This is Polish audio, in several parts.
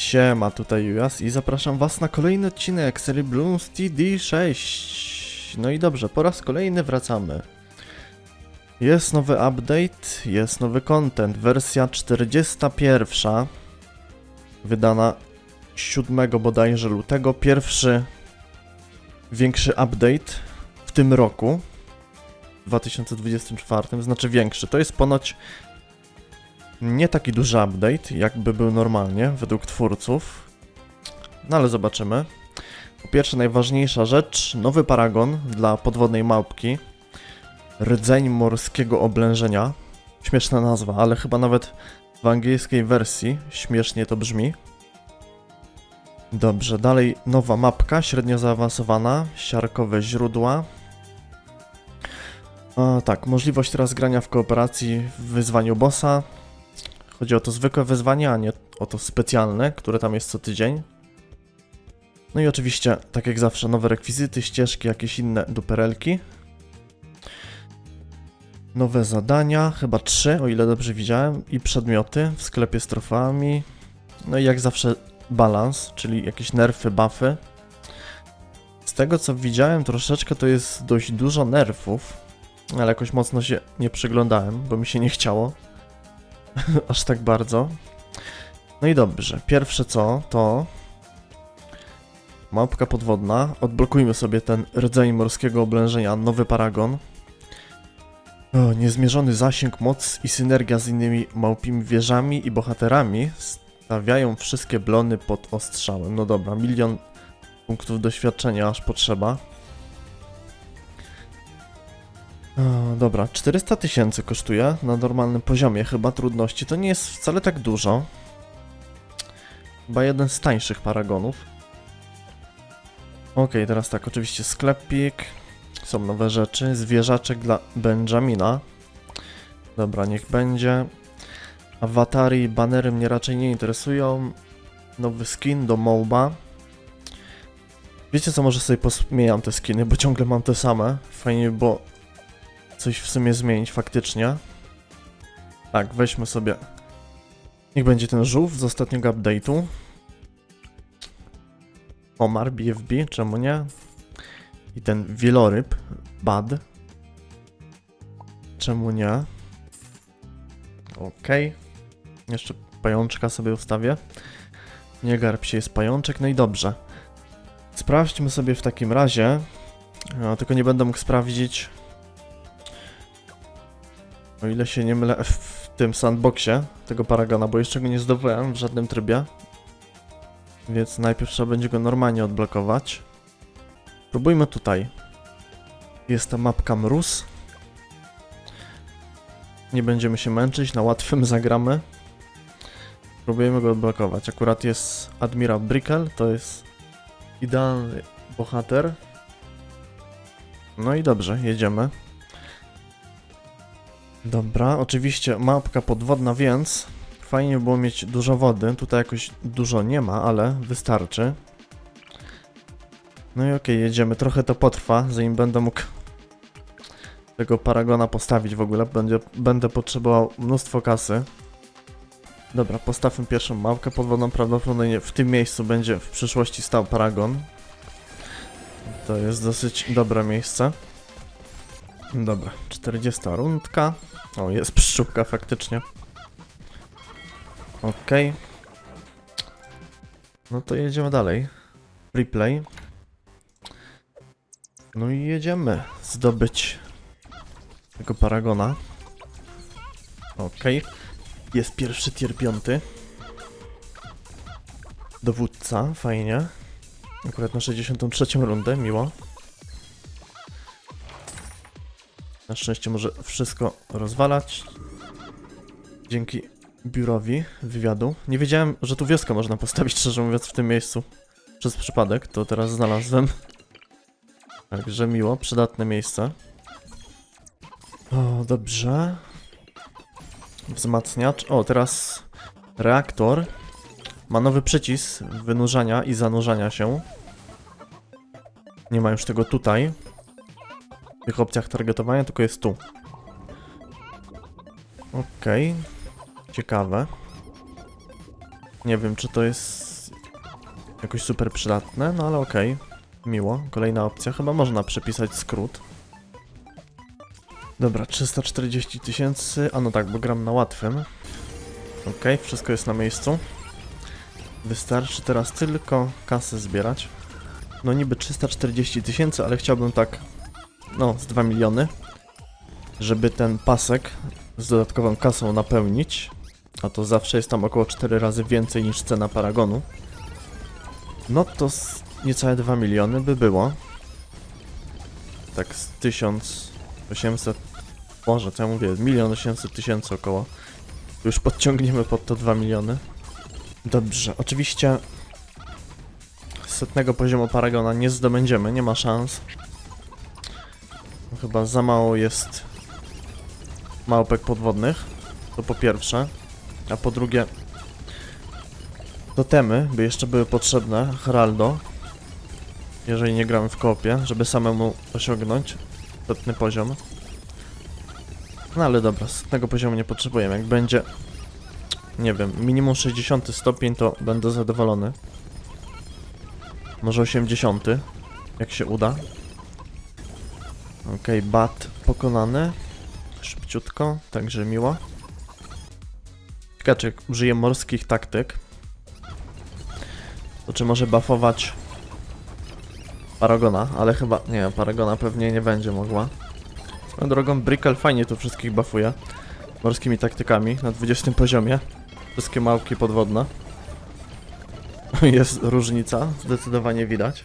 Siema, tutaj Jujas i zapraszam was na kolejny odcinek serii Bloons TD6. No i dobrze, po raz kolejny wracamy. Jest nowy update, jest nowy content, wersja 41, wydana 7 bodajże lutego. Pierwszy większy update w tym roku, w 2024, znaczy większy. To jest ponoć nie taki duży update, jakby był normalnie, według twórców. No ale zobaczymy. Po pierwsze, najważniejsza rzecz, nowy paragon dla podwodnej małpki. Rdzeń morskiego oblężenia. Śmieszna nazwa, ale chyba nawet w angielskiej wersji śmiesznie to brzmi. Dobrze, dalej nowa mapka, średnio zaawansowana, siarkowe źródła. A, tak, możliwość teraz grania w kooperacji w wyzwaniu bossa. Chodzi o to zwykłe wyzwanie, a nie o to specjalne, które tam jest co tydzień. No i oczywiście, tak jak zawsze, nowe rekwizyty, ścieżki, jakieś inne duperelki. Nowe zadania, chyba trzy, o ile dobrze widziałem, i przedmioty w sklepie z trofeami. No i jak zawsze balans, czyli jakieś nerfy, buffy. Z tego co widziałem troszeczkę to jest dość dużo nerfów, ale jakoś mocno się nie przyglądałem, bo mi się nie chciało. Aż tak bardzo. No i dobrze. Pierwsze co, to małpka podwodna. Odblokujmy sobie ten rdzeń morskiego oblężenia, nowy paragon. O, niezmierzony zasięg, moc i synergia z innymi małpimi wieżami i bohaterami stawiają wszystkie blony pod ostrzałem. No dobra, milion punktów doświadczenia aż potrzeba. O, dobra, 400 tysięcy kosztuje na normalnym poziomie chyba trudności. To nie jest wcale tak dużo. Chyba jeden z tańszych paragonów. Ok, teraz tak, oczywiście sklepik. Są nowe rzeczy. Zwierzaczek dla Benjamina. Dobra, niech będzie. Awatary i banery mnie raczej nie interesują. Nowy skin do MOBA. Wiecie co, może sobie posmiejam te skiny, bo ciągle mam te same. Fajnie było coś w sumie zmienić faktycznie. Tak, weźmy sobie. Niech będzie ten żółw z ostatniego update'u. Omar, BFB, czemu nie? I ten wieloryb, Bad. Czemu nie? Okej. Jeszcze pajączka sobie ustawię. Nie garb się, jest pajączek, no i dobrze. Sprawdźmy sobie w takim razie. No, tylko nie będę mógł sprawdzić o ile się nie mylę w tym sandboxie tego paragona, bo jeszcze go nie zdobyłem w żadnym trybie. Więc najpierw trzeba będzie go normalnie odblokować. Próbujmy tutaj. Jest ta mapka mróz. Nie będziemy się męczyć, na łatwym zagramy. Próbujemy go odblokować. Akurat jest Admiral Brickel, to jest idealny bohater. No i dobrze, jedziemy. Dobra, oczywiście mapka podwodna, więc fajnie by było mieć dużo wody. Tutaj jakoś dużo nie ma, ale wystarczy. No i okej, jedziemy. Trochę to potrwa, zanim będę mógł tego paragona postawić w ogóle. Będzie, będę potrzebował mnóstwo kasy. Dobra, postawmy pierwszą mapkę podwodną. Prawdopodobnie w tym miejscu będzie w przyszłości stał paragon. To jest dosyć dobre miejsce. Dobra, 40 rundka. O, jest pszczółka faktycznie. Okej. No to jedziemy dalej. Replay. No i jedziemy zdobyć tego paragona. Okej. Jest pierwszy tier 5. Dowódca, fajnie. Akurat na 63 rundę, miło. Na szczęście może wszystko rozwalać. Dzięki biurowi wywiadu. Nie wiedziałem, że tu wioskę można postawić, szczerze mówiąc, w tym miejscu. Przez przypadek, to teraz znalazłem. Także miło, przydatne miejsce. O, dobrze. Wzmacniacz. O, teraz reaktor ma nowy przycisk wynurzania i zanurzania się. Nie ma już tego tutaj tych opcjach targetowania, tylko jest tu. Okej. Ciekawe. Nie wiem, czy to jest jakoś super przydatne, no ale okej. Miło. Kolejna opcja. Chyba można przepisać skrót. Dobra, 340 tysięcy. A no tak, bo gram na łatwym. Okej, wszystko jest na miejscu. Wystarczy teraz tylko kasę zbierać. No niby 340 tysięcy, ale chciałbym tak, no z 2 miliony, żeby ten pasek z dodatkową kasą napełnić. A to zawsze jest tam około 4 razy więcej niż cena Paragonu. No to niecałe 2 miliony by było. Tak z 1800, może co ja mówię, 1 800 tysięcy około. Już podciągniemy pod to 2 miliony. Dobrze, oczywiście setnego poziomu Paragona nie zdobędziemy, nie ma szans. Chyba za mało jest małpek podwodnych, to po pierwsze. A po drugie, totemy by jeszcze były potrzebne, Heraldo, jeżeli nie gramy w kopie, żeby samemu osiągnąć setny poziom. No ale dobra, setnego poziomu nie potrzebujemy. Jak będzie, nie wiem, minimum 60 stopień, to będę zadowolony. Może 80, jak się uda. Okej, bat pokonany. Szybciutko, także miło. Jak użyję morskich taktyk, to czy może buffować Paragona, ale chyba, nie, Paragona pewnie nie będzie mogła. Swoją drogą, Brickle fajnie tu wszystkich buffuje morskimi taktykami na 20 poziomie. Wszystkie małpki podwodne. Jest różnica, zdecydowanie widać.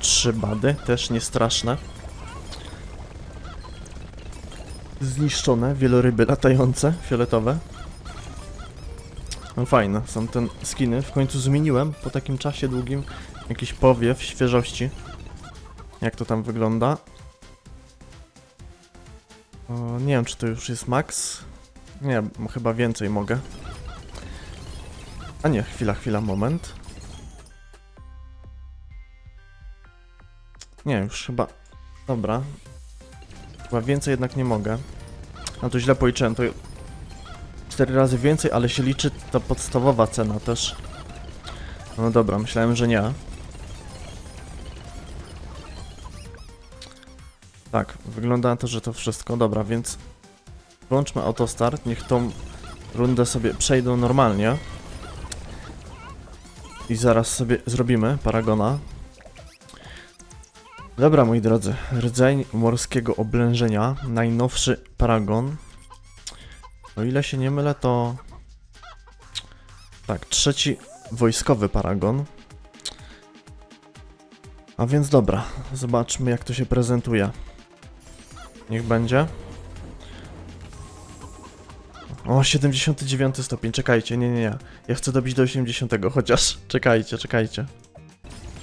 Trzy bady, też nie straszne. Zniszczone, wieloryby latające, fioletowe. No fajne, są te skiny. W końcu zmieniłem po takim czasie długim jakiś powiew świeżości. Jak to tam wygląda? O, nie wiem, czy to już jest max. Nie, chyba więcej mogę. A nie, chwila, chwila, moment. Nie, już chyba. Dobra. Chyba więcej jednak nie mogę. No to źle policzyłem, to 4 razy więcej, ale się liczy ta podstawowa cena też. No dobra, myślałem, że nie. Tak, wygląda na to, że to wszystko. Dobra, więc włączmy autostart, niech tą rundę sobie przejdą normalnie. I zaraz sobie zrobimy Paragona. Dobra, moi drodzy, rdzeń morskiego oblężenia, najnowszy Paragon. O ile się nie mylę, to... Tak, trzeci wojskowy Paragon. A więc dobra, zobaczmy jak to się prezentuje. Niech będzie. O, 79 stopień, czekajcie, nie, nie, nie. Ja chcę dobić do 80, chociaż czekajcie, czekajcie.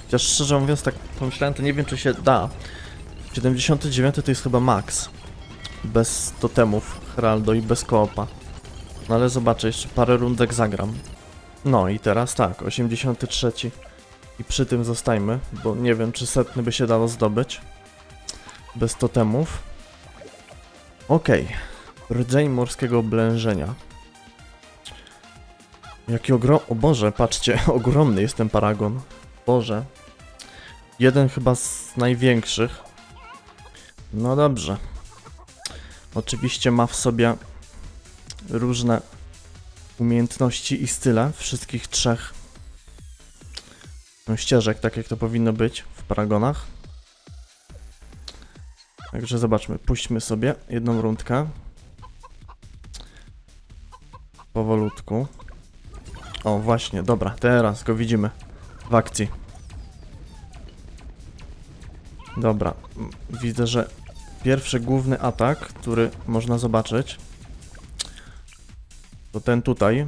Chociaż szczerze mówiąc, tak pomyślałem, to nie wiem, czy się da. 79 to jest chyba max. Bez totemów Heraldo i bez koopa. No ale zobaczę, jeszcze parę rundek zagram. No i teraz tak, 83. I przy tym zostajmy, bo nie wiem, czy setny by się dało zdobyć. Bez totemów. Okej. Rdzeń morskiego oblężenia. Jaki ogrom... O Boże, patrzcie, ogromny jest ten paragon. Boże. Jeden chyba z największych. No dobrze. Oczywiście ma w sobie różne umiejętności i style wszystkich trzech ścieżek, tak jak to powinno być w paragonach. Także zobaczmy, puśćmy sobie jedną rundkę. Powolutku. O, właśnie, dobra, teraz go widzimy w akcji. Dobra, widzę, że pierwszy główny atak, który można zobaczyć, to ten tutaj,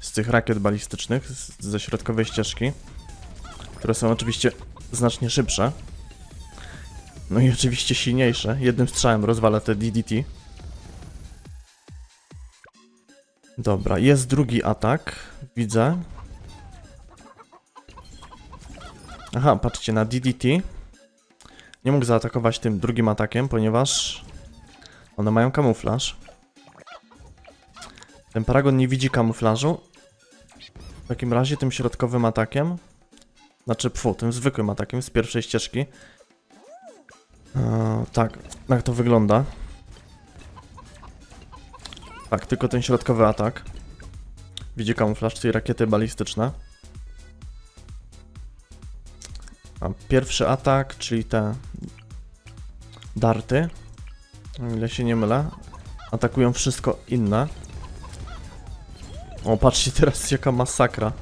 z tych rakiet balistycznych, z, ze środkowej ścieżki, które są oczywiście znacznie szybsze. No i oczywiście silniejsze. Jednym strzałem rozwala te DDT. Dobra, jest drugi atak. Widzę. Aha, patrzcie na DDT. Nie mógł zaatakować tym drugim atakiem, ponieważ one mają kamuflaż. Ten paragon nie widzi kamuflażu W takim razie tym środkowym atakiem, znaczy pfu, tym zwykłym atakiem z pierwszej ścieżki. Eee, tak, jak to wygląda. Tak, tylko ten środkowy atak. Widzi kamuflaż, czyli rakiety balistyczne. A pierwszy atak, czyli te darty, o ile się nie mylę, atakują wszystko inne. O, patrzcie teraz jaka masakra.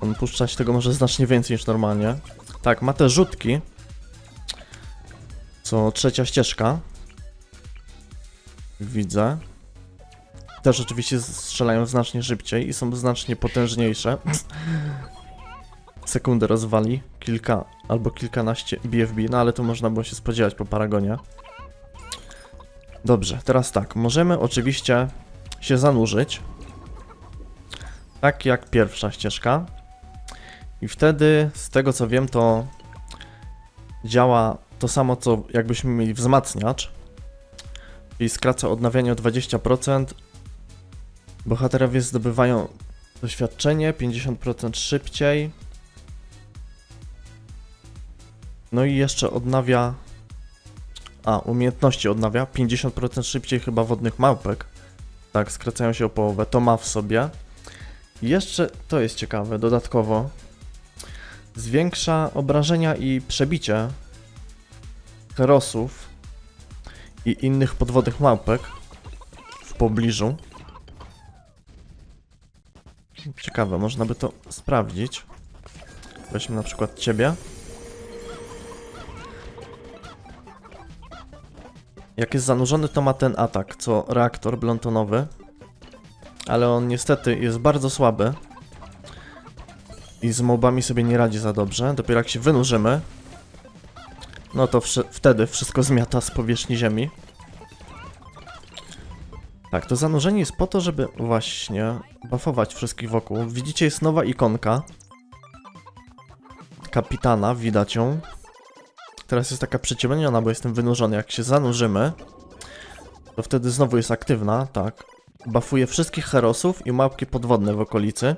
On puszczać tego może znacznie więcej niż normalnie. Tak, ma te rzutki. Co trzecia ścieżka. Widzę. Też oczywiście strzelają znacznie szybciej i są znacznie potężniejsze. Sekundę rozwali kilka albo kilkanaście BFB, no ale to można było się spodziewać po Paragonie. Dobrze, teraz tak, możemy oczywiście się zanurzyć. Tak jak pierwsza ścieżka. I wtedy, z tego co wiem, to działa to samo, co jakbyśmy mieli wzmacniacz. Czyli skraca odnawianie o 20%. Bohaterowie zdobywają doświadczenie 50% szybciej. No i jeszcze odnawia. A, umiejętności odnawia 50% szybciej chyba wodnych małpek. Tak, skracają się o połowę. To ma w sobie. Jeszcze to jest ciekawe, dodatkowo. Zwiększa obrażenia i przebicie herosów i innych podwodnych małpek w pobliżu. Ciekawe, można by to sprawdzić. Weźmy na przykład ciebie. Jak jest zanurzony, to ma ten atak, co reaktor blontonowy. Ale on niestety jest bardzo słaby. I z mobami sobie nie radzi za dobrze. Dopiero jak się wynurzymy, no to wtedy wszystko zmiata z powierzchni ziemi. Tak, to zanurzenie jest po to, żeby właśnie buffować wszystkich wokół. Widzicie, jest nowa ikonka. Kapitana, widać ją. Teraz jest taka przyciemniona, bo jestem wynurzony. Jak się zanurzymy, to wtedy znowu jest aktywna, tak. Buffuje wszystkich herosów i małpki podwodne w okolicy.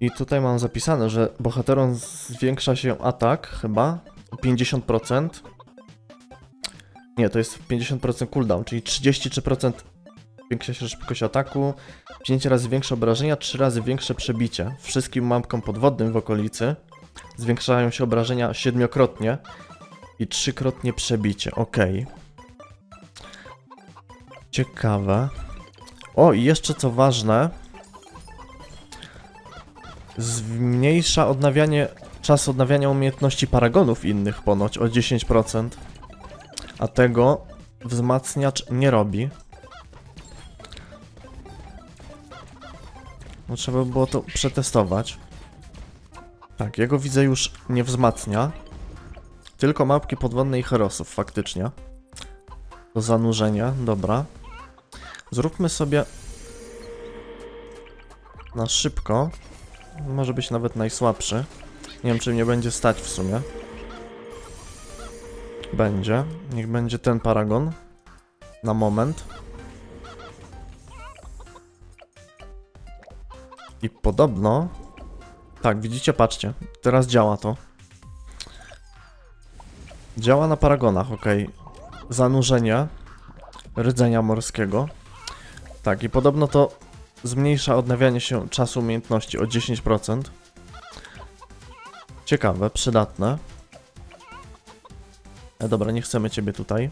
I tutaj mam zapisane, że bohaterom zwiększa się atak chyba o 50%. Nie, to jest 50% cooldown, czyli 33% zwiększa się szybkość ataku, 5 razy większe obrażenia, 3 razy większe przebicie. Wszystkim małpkom podwodnym w okolicy zwiększają się obrażenia siedmiokrotnie i trzykrotnie przebicie. Ok. Ciekawe. O, i jeszcze co ważne, zmniejsza odnawianie, czas odnawiania umiejętności paragonów innych ponoć o 10%, a tego wzmacniacz nie robi. No trzeba by było to przetestować. Tak, jego widzę już nie wzmacnia. Tylko mapki podwodne i herosów faktycznie. Do zanurzenia, dobra. Zróbmy sobie na szybko. Może być nawet najsłabszy. Nie wiem, czy mnie będzie stać w sumie. Będzie. Niech będzie ten paragon. Na moment. I podobno... Tak, widzicie, patrzcie. Teraz działa to. Działa na paragonach, ok. Zanurzenie rdzenia morskiego. Tak, i podobno to zmniejsza odnawianie się czasu umiejętności o 10%. Ciekawe, przydatne. E, dobra, nie chcemy ciebie tutaj.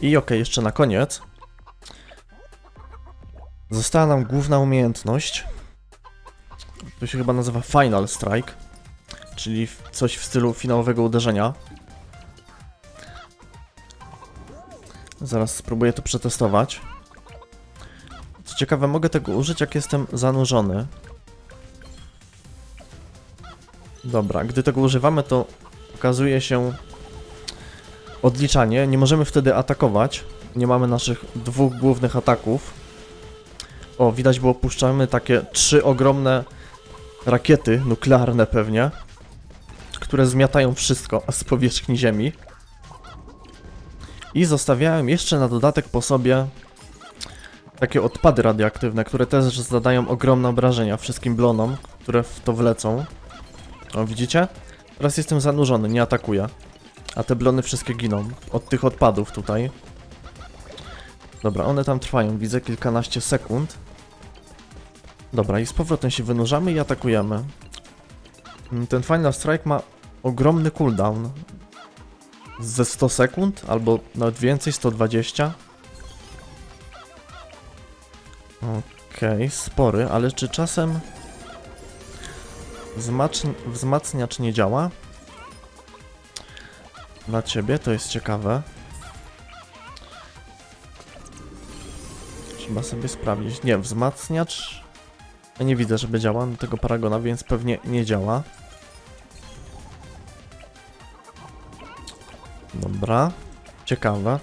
I ok, jeszcze na koniec. Została nam główna umiejętność. To się chyba nazywa Final Strike. Czyli coś w stylu finałowego uderzenia. Zaraz spróbuję to przetestować. Co ciekawe, mogę tego użyć, jak jestem zanurzony. Dobra, gdy tego używamy, to okazuje się odliczanie. Nie możemy wtedy atakować. Nie mamy naszych dwóch głównych ataków. O, widać było, puszczamy takie trzy ogromne rakiety nuklearne pewnie, które zmiatają wszystko z powierzchni Ziemi. I zostawiałem jeszcze na dodatek po sobie takie odpady radioaktywne, które też zadają ogromne obrażenia wszystkim blonom, które w to wlecą. O, widzicie? Teraz jestem zanurzony, nie atakuję. A te blony wszystkie giną od tych odpadów tutaj. Dobra, one tam trwają, widzę kilkanaście sekund. Dobra, i z powrotem się wynurzamy i atakujemy. Mm, Ten Final Strike ma ogromny cooldown. Ze 100 sekund, albo nawet więcej, 120. Okej, spory, ale czy czasem wzmacn- wzmacniacz nie działa? Dla ciebie to jest ciekawe. Trzeba sobie sprawdzić. Nie, wzmacniacz. Ja nie widzę, żeby działał na tego paragona, więc pewnie nie działa. Dobra. Ciekawe.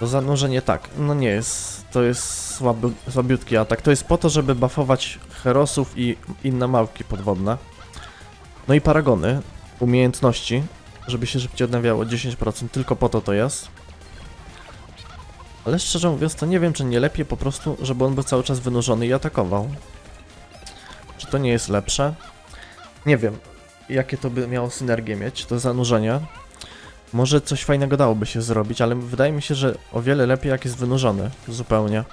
To zanurzenie tak, no nie jest, to jest słaby, słabiutki atak. To jest po to, żeby buffować herosów i inne małpki podwodne. No i paragony, umiejętności, żeby się szybciej odnawiało 10%, tylko po to to jest. Ale szczerze mówiąc, to nie wiem, czy nie lepiej po prostu, żeby on był cały czas wynurzony i atakował. Czy to nie jest lepsze? Nie wiem, jakie to by miało synergię mieć, to zanurzenie. Może coś fajnego dałoby się zrobić, ale wydaje mi się, że o wiele lepiej jak jest wynurzony. Zupełnie.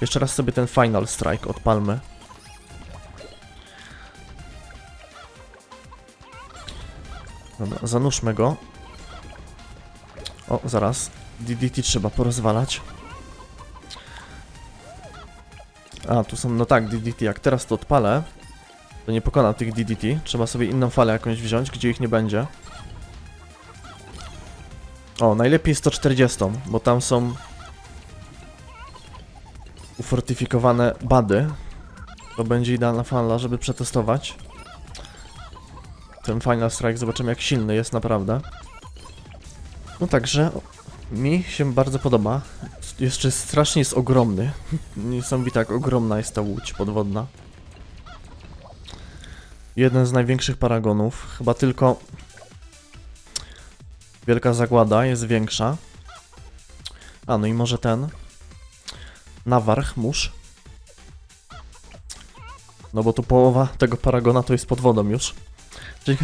Jeszcze raz sobie ten Final Strike odpalmy. Dobra, zanurzmy go. O, zaraz. DDT trzeba porozwalać. A, tu są, no tak, DDT. Jak teraz to odpalę, to nie pokonam tych DDT. Trzeba sobie inną falę jakąś wziąć, gdzie ich nie będzie. O, najlepiej 140, bo tam są ufortyfikowane bady. To będzie idealna fala, żeby przetestować. Ten Final Strike, zobaczymy jak silny jest naprawdę. No także, mi się bardzo podoba. Jeszcze strasznie jest ogromny. Niesamowita jak ogromna jest ta łódź podwodna. Jeden z największych paragonów. Chyba tylko Wielka Zagłada jest większa. A, no i może ten. Nawarch, mórz. No bo tu połowa tego paragona to jest pod wodą już.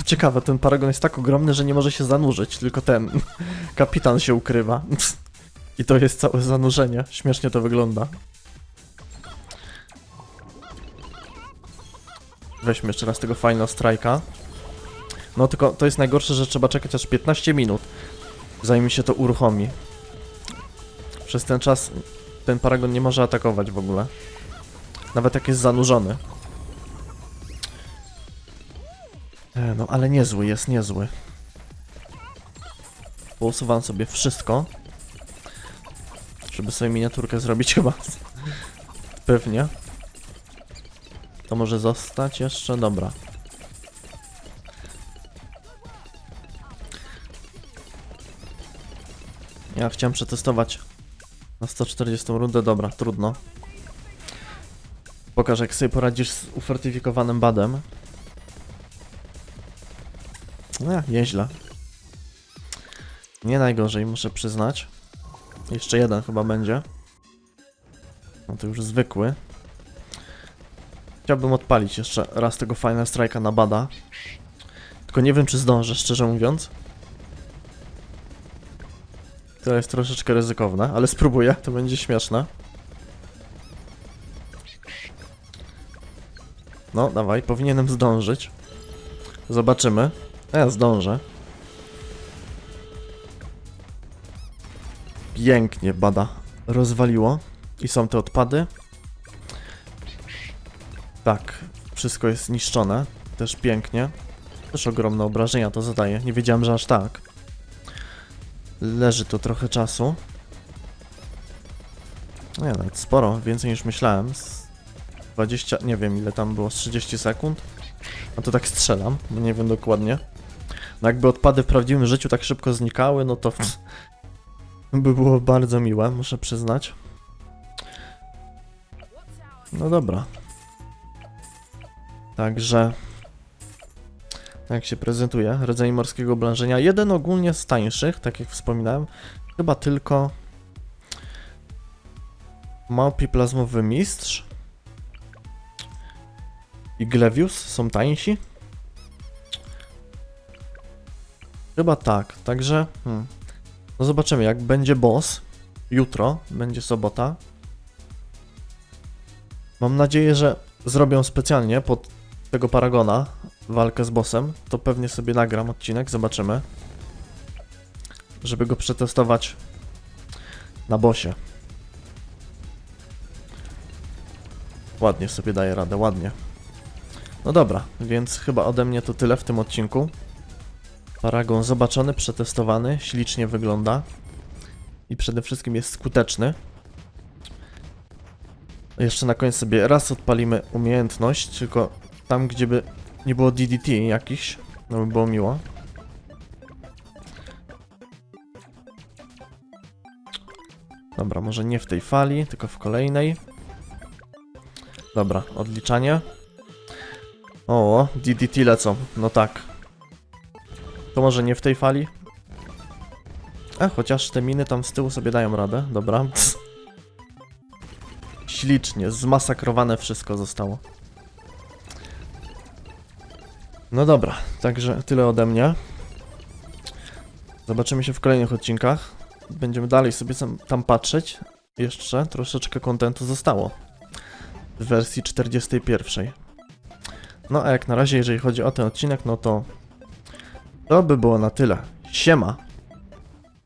Ciekawe, ten paragon jest tak ogromny, że nie może się zanurzyć, tylko ten kapitan się ukrywa. I to jest całe zanurzenie. Śmiesznie to wygląda. Weźmy jeszcze raz tego Final Strike'a. No tylko to jest najgorsze, że trzeba czekać aż 15 minut, zanim się to uruchomi. Przez ten czas ten paragon nie może atakować w ogóle. Nawet jak jest zanurzony. E, no ale niezły jest, niezły. Pousuwam sobie wszystko. Żeby sobie miniaturkę zrobić chyba. Pewnie. To może zostać jeszcze? Dobra. Ja chciałem przetestować na 140 rundę, dobra, trudno. Pokaż jak sobie poradzisz z ufortyfikowanym badem. No, nieźle. Nie najgorzej, muszę przyznać. Jeszcze jeden chyba będzie. No to już zwykły. Chciałbym odpalić jeszcze raz tego Final Strike'a na bada. Tylko nie wiem czy zdążę, szczerze mówiąc. To jest troszeczkę ryzykowne, ale spróbuję, to będzie śmieszne. No, dawaj, powinienem zdążyć. Zobaczymy. Ja zdążę. Pięknie bada rozwaliło. I są te odpady. Tak, wszystko jest niszczone. Też pięknie. Też ogromne obrażenia to zadaje. Nie wiedziałem, że aż tak. Leży to trochę czasu. Nie, nawet sporo, więcej niż myślałem. Z 20, nie wiem ile tam było, z 30 sekund. No to tak strzelam, bo nie wiem dokładnie. No jakby odpady w prawdziwym życiu tak szybko znikały, no to by było bardzo miłe, muszę przyznać. No dobra. Także jak się prezentuje, rodzaj morskiego oblężenia. Jeden ogólnie z tańszych, tak jak wspominałem, chyba tylko Małpi Plazmowy Mistrz i Glevius są tańsi. Chyba tak, także hmm. no zobaczymy jak będzie boss jutro, będzie sobota. Mam nadzieję, że zrobią specjalnie pod tego Paragona walkę z bossem, to pewnie sobie nagram odcinek, zobaczymy. Żeby go przetestować na bossie. Ładnie sobie daje radę, ładnie. No dobra, więc chyba ode mnie to tyle w tym odcinku. Paragon zobaczony, przetestowany, ślicznie wygląda. I przede wszystkim jest skuteczny. Jeszcze na koniec sobie raz odpalimy umiejętność, tylko tam, gdzie by nie było DDT jakiś, no by było miło. Dobra, może nie w tej fali, tylko w kolejnej. Dobra, odliczanie. O, DDT lecą, no tak. To może nie w tej fali? A, chociaż te miny tam z tyłu sobie dają radę, dobra. Ślicznie, zmasakrowane wszystko zostało. No dobra, także tyle ode mnie. Zobaczymy się w kolejnych odcinkach. Będziemy dalej sobie tam patrzeć. Jeszcze troszeczkę kontentu zostało. W wersji 41. No a jak na razie, jeżeli chodzi o ten odcinek, no to to by było na tyle. Siema!